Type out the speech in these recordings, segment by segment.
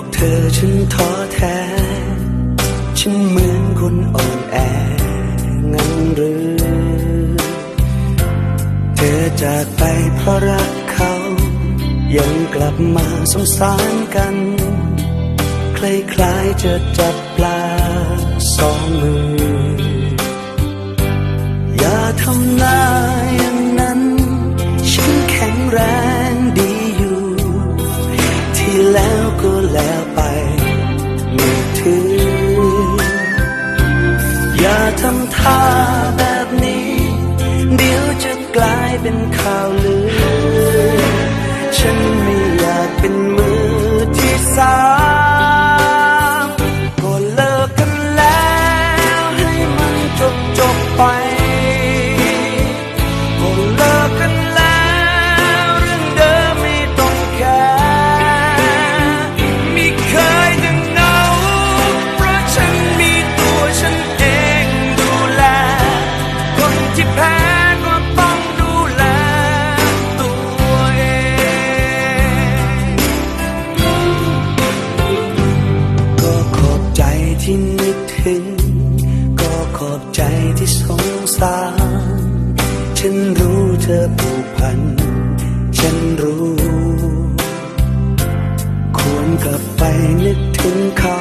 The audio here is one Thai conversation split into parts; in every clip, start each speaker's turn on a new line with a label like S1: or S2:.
S1: บอกเธอฉันท้อแท้ ฉันเหมือนคนอ่อนแอ งั้นหรือ เธอจากไปเพราะรักเขา ยังกลับมาสงสารกัน คล้ายๆจะจับปลาสองมือ อย่าทำหน้า เป็นข่าวลือ ฉัน ที่นึกถึง ก็ขอบใจที่สงสาร ฉันรู้เธอผูกพัน ฉันรู้ ควรกลับไปนึกถึงเขา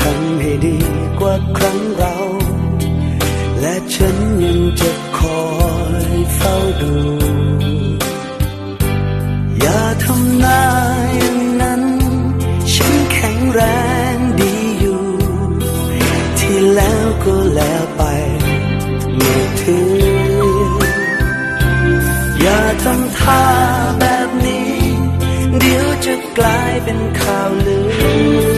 S1: ทำให้ดีกว่าครั้งเรา และฉัน ทำท่าแบบนี้ เดี๋ยวจะกลายเป็นข่าวลือ